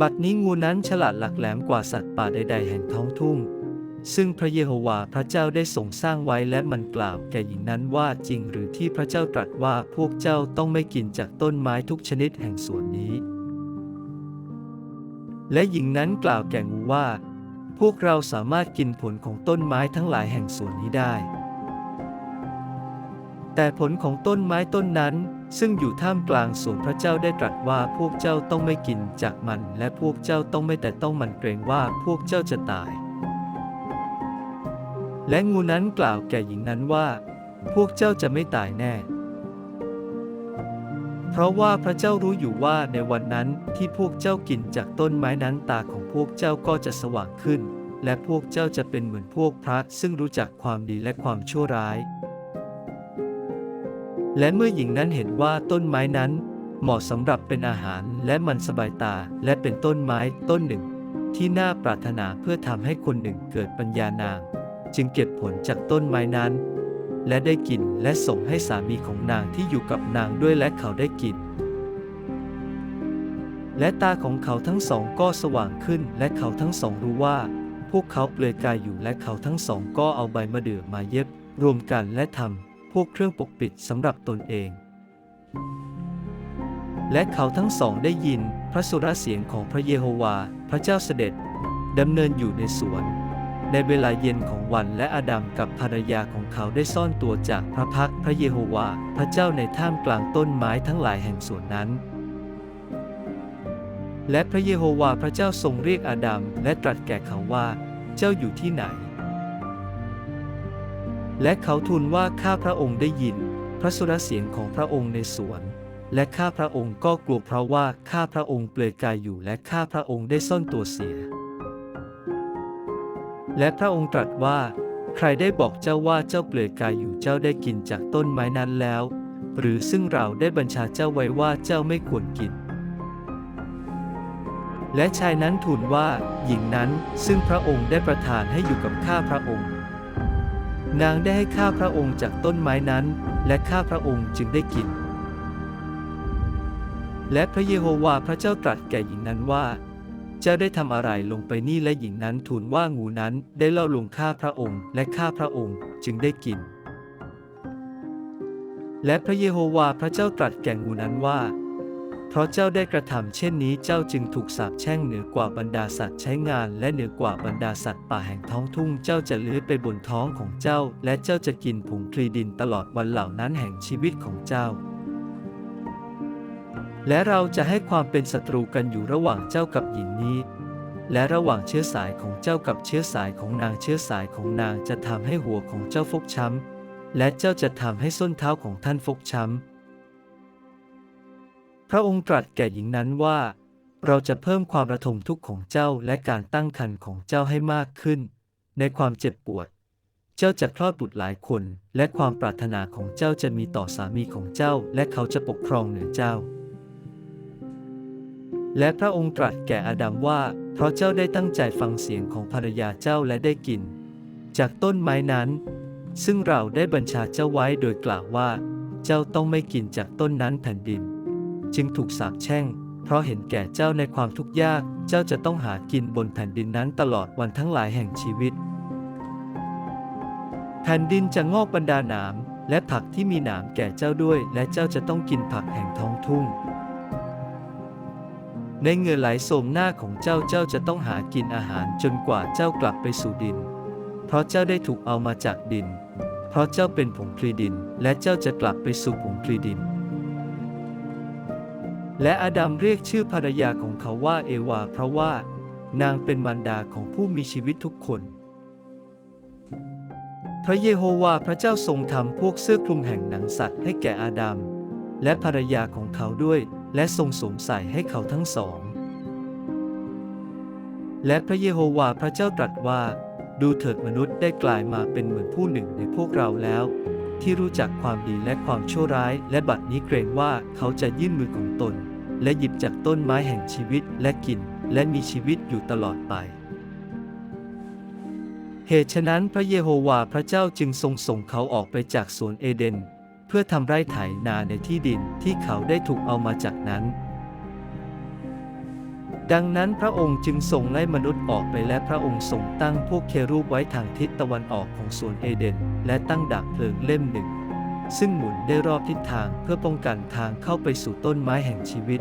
บัดนี้งูนั้นฉลาดหลักแหลมกว่าสัตว์ป่าใด ๆ แห่งท้องทุ่ง ซึ่งพระเยโฮวาห์พระเจ้าได้ทรงสร้างไว้และมันกล่าวแก่หญิงนั้นว่าจริงหรือที่พระเจ้าตรัสว่าพวกเจ้าต้องไม่กินจากต้นไม้ทุกชนิดแห่งสวนนี้ และหญิงนั้นกล่าวแก่งูว่า พวกเราสามารถกินผลของต้นไม้ทั้งหลายแห่งสวนนี้ได้ แต่ผลของต้นไม้ต้นนั้น ซึ่งอยู่ท่ามกลางสวนพระเจ้าได้ตรัสว่าพวกเจ้าต้องไม่กินจากมัน และพวกเจ้าต้องไม่แต่ต้องมันเกรงว่าพวกเจ้าจะตาย และงูนั้นกล่าวแก่หญิงนั้นว่า พวกเจ้าจะไม่ตายแน่ เพราะว่าพระเจ้ารู้อยู่ว่าในวันนั้นที่พวกเจ้ากินจากต้นไม้นั้นตาของพวกเจ้าก็จะสว่างขึ้น และพวกเจ้าจะเป็นเหมือนพวกพระซึ่งรู้จักความดีและความชั่วร้าย และเมื่อหญิงนั้นเห็นว่าต้นไม้นั้น เหมาะสำหรับเป็นอาหารและมันสบายตาและเป็นต้นไม้ต้นหนึ่ง ที่น่าปรารถนาเพื่อทำให้คนหนึ่งเกิดปัญญานาง จึงเก็บผลจากต้นไม้นั้น และได้กินและส่งให้สามีของนางที่อยู่กับนางด้วยและเขาได้กิน และตาของเขาทั้งสองก็สว่างขึ้นและเขาทั้งสองรู้ว่า พวกเขาเปลือยกายอยู่และเขาทั้งสองก็เอาใบมะเดื่อมาเย็บรวมกันและทำ พวกเครื่องปกปิดสำหรับตนเอง และเขาทั้งสองได้ยินพระสุรเสียงของพระเยโฮวาห์พระเจ้าเสด็จดำเนินอยู่ในสวน ในเวลาเย็นของวันและอาดัมกับภรรยาของเขาได้ซ่อนตัวจากพระพักพระเยโฮวาห์พระเจ้าในท่ามกลางต้นไม้ทั้งหลายแห่งสวนนั้นและพระเยโฮวาห์พระเจ้าทรงเรียกอาดัมและตรัสแก่เขาว่า เจ้าอยู่ที่ไหน และเขาทูลว่าข้าพระองค์ได้ยิน พระสุรเสียงของพระองค์ในสวน และข้าพระองค์ก็กลัวเพราะว่าข้าพระองค์เปลือยกายอยู่และข้าพระองค์ได้ซ่อนตัวเสีย และพระองค์ตรัสว่า ใครได้บอกเจ้าว่าเจ้าเปลือยกายอยู่เจ้าได้กินจากต้นไม้นั้นแล้ว หรือซึ่งเราได้บัญชาเจ้าไว้ว่าเจ้าไม่ควรกินและชายนั้นทูลว่าหญิงนั้นซึ่งพระองค์ได้ประทานให้อยู่กับข้าพระองค์ นางได้ให้ข้าพระองค์จากต้นไม้นั้น และข้าพระองค์จึงได้กิน และพระเยโฮวาห์พระเจ้าตรัสแก่หญิงนั้นว่า เจ้าได้ทำอะไรลงไปนี่และหญิงนั้นทูลว่างูนั้นได้เล่าลวงข้าพระองค์ และข้าพระองค์จึงได้กิน และพระเยโฮวาห์พระเจ้าตรัสแก่งูนั้นว่า เพราะเจ้าได้กระทำเช่นนี้เจ้าจึงถูกสาปแช่งเหนือกว่าบรรดาสัตว์ใช้งาน และเหนือกว่าบรรดาสัตว์ป่าแห่งท้องทุ่งเจ้าจะเลื้อยไปบนท้องของเจ้า และเจ้าจะกินผงคลีดินตลอดวันเหล่านั้นแห่งชีวิตของเจ้า และเราจะให้ความเป็นศัตรูกันอยู่ระหว่างเจ้ากับหญิงนี้ และระหว่างเชื้อสายของเจ้ากับเชื้อสายของนางเชื้อสายของนางจะทำให้หัวของเจ้าฟกช้ำและเจ้าจะทำให้ส้นเท้าของท่านฟกช้ำ พระองค์ตรัสแก่หญิงนั้นว่า เราจะเพิ่มความระทมทุกข์ของเจ้าและการตั้งครรภ์ของเจ้าให้มากขึ้น ในความเจ็บปวด เจ้าจะคลอดบุตรหลายคน และความปรารถนาของเจ้าจะมีต่อสามีของเจ้า และเขาจะปกครองเหนือเจ้า และพระองค์ตรัสแก่อาดัมว่า เพราะเจ้าได้ตั้งใจฟังเสียงของภรรยาเจ้าและได้กิน จากต้นไม้นั้น ซึ่งเราได้บัญชาเจ้าไว้โดยกล่าวว่า เจ้าต้องไม่กินจากต้นนั้นแผ่นดิน จึงถูกสาปแช่ง เพราะเห็นแก่เจ้าในความทุกข์ยาก เจ้าจะต้องหากินบนแผ่นดินนั้นตลอดวันทั้งหลายแห่งชีวิต แผ่นดินจะงอกบรรดาหนามและผักที่มีหนามแก่เจ้าด้วย และเจ้าจะต้องกินผักแห่งท้องทุ่ง ในเงื่อไหลโสมหน้าของเจ้าเจ้าจะต้องหากินอาหารจนกว่าเจ้ากลับไปสู่ดิน เพราะเจ้าได้ถูกเอามาจากดิน เพราะเจ้าเป็นผงคลีดิน และเจ้าจะกลับไปสู่ผงคลีดิน และอาดัมเรียกชื่อภรรยาของเขาว่าเอวาเพราะว่านางเป็นมารดาของผู้มีชีวิตทุกคน พระเยโฮวาห์พระเจ้าทรงทำพวกเสื้อคลุมแห่งหนังสัตว์ให้แก่อาดัมและภรรยาของเขาด้วย และทรงสวมใส่ให้เขาทั้งสอง และพระเยโฮวาห์พระเจ้าตรัสว่า ดูเถิดมนุษย์ได้กลายมาเป็นเหมือนผู้หนึ่งในพวกเราแล้ว ที่รู้จักความดีและความชั่วร้าย และบัดนี้เกรงว่าเขาจะยื่นมือของตน และหยิบจากต้นไม้แห่งชีวิตและกิน และมีชีวิตอยู่ตลอดไป เหตุฉะนั้นพระเยโฮวาห์พระเจ้าจึงทรงส่งเขาออกไปจากสวนเอเดน เพื่อทำไร่ไถนาในที่ดินที่เขาได้ถูกเอามาจากนั้น ดังนั้นพระองค์จึงส่งไล่มนุษย์ออกไปและพระองค์ทรงตั้งพวกเครูปไว้ทางทิศตะวันออกของสวนเอเดน และตั้งดาบเพลิงเล่มหนึ่ง ซึ่งหมุนได้รอบทิศทางเพื่อป้องกันทางเข้าไปสู่ต้นไม้แห่งชีวิต